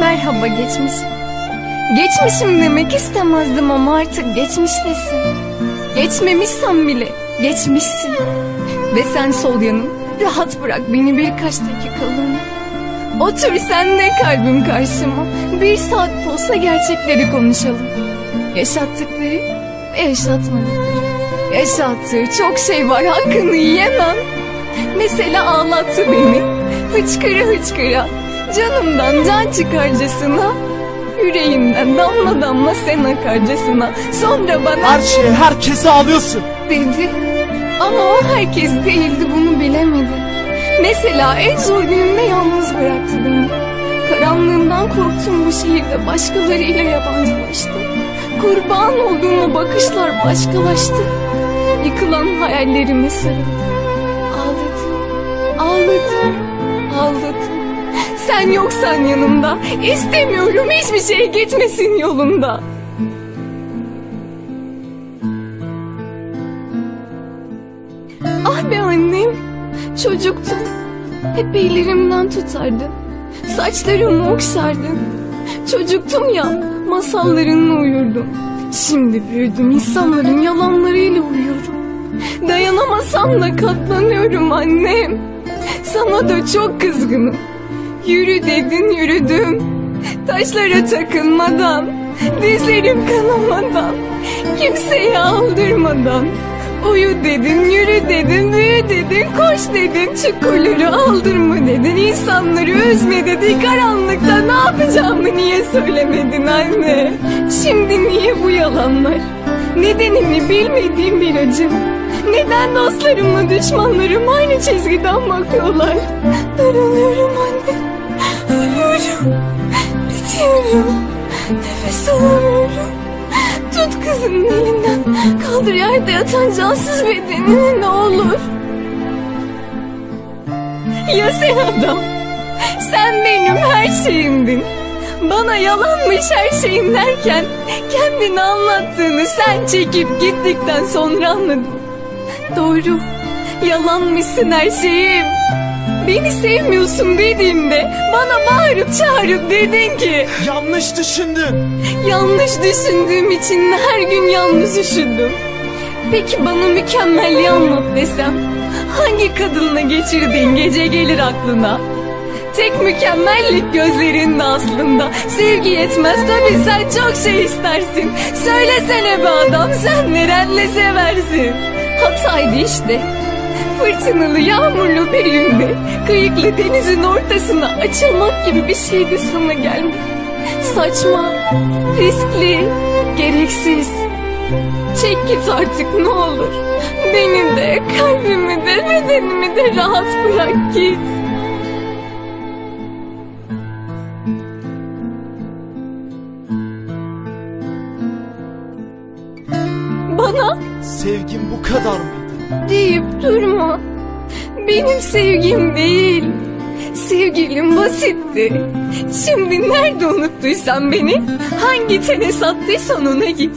Merhaba geçmişim. Geçmişim demek istemezdim ama artık geçmiştesin. Geçmemişsem bile geçmişsin. Ve sen sol yanım. Rahat bırak beni birkaç dakikalığına. Otur sen de kalbim karşıma. Bir saat olsa gerçekleri konuşalım. Yaşattıkları ve yaşatmadıkları. Yaşattığı çok şey var hakkını yiyemem. Mesela ağlattı beni. Hıçkıra hıçkıra. Canımdan can çıkarcasına. Yüreğimden damla damla sen akarcasına. Sonra bana Her şeye herkese ağlıyorsun. dedi. Ama o herkes değildi bunu bilemedi. Mesela en zor günümde yalnız bıraktı beni. Karanlığından korktum bu şehirde başkalarıyla yabancılaştım. Kurban olduğum o bakışlar başkalaştı. Yıkılan hayallerimi sarıldı. Ağladım, ağladım, ağladım. Sen yoksan yanımda. İstemiyorum hiçbir şey gitmesin yolunda. Ah be annem, çocuktum. Hep ellerimden tutardın. Saçlarımı okşardın. Çocuktum ya, masallarınla uyurdum. Şimdi büyüdüm, insanların yalanlarıyla uyuyorum. Dayanamasam da katlanıyorum annem. Sana da çok kızgınım. Yürü dedin yürüdüm. Taşlara takılmadan, dizlerim kanamadan, kimseye aldırmadan. Uyu dedin, yürü dedin, büyü dedin, koş dedin, çukurları aldırma dedin, insanları üzme dedin, karanlıkta ne yapacağımı niye söylemedin anne? Şimdi niye bu yalanlar? Nedenini bilmediğim bir acım. Neden dostlarımla düşmanlarım aynı çizgiden bakıyorlar? Darılıyorum anne, ölüyorum, bitiyorum, nefes alamıyorum. Tut kızının elinden. Kaldır yerde yatan cansız bedenini ne olur. Ya sen adam? Sen benim her şeyimdin. Bana yalanmış her şeyin derken kendini anlattığını sen çekip gittikten sonra anladım. Doğru. Yalanmışsın her şeyim. Beni sevmiyorsun dediğimde bana bağırıp çağırıp dedin ki Yanlış düşündün. Yanlış düşündüğüm için her gün yalnız üşüdüm. Peki bana mükemmelliği anlat desem hangi kadınla geçirdiğin gece gelir aklına? Tek mükemmellik gözlerinde aslında. Sevgi yetmez tabii sen çok şey istersin. Söylesene be adam sen nerenle seversin? Hataydı işte. Fırtınalı yağmurlu bir günde kıyıklı denizin ortasına açılmak gibi bir şeydi sana gelmek. Saçma, riskli, gereksiz. Çek git artık ne olur. Beni de, kalbimi de, bedenimi de rahat bırak git. Bana Sevgim bu kadar mıydı? Deyip durma. Benim sevgim değil. Sevgilim basitti. Şimdi nerede unuttuysan beni, hangi tene sattıysan ona git.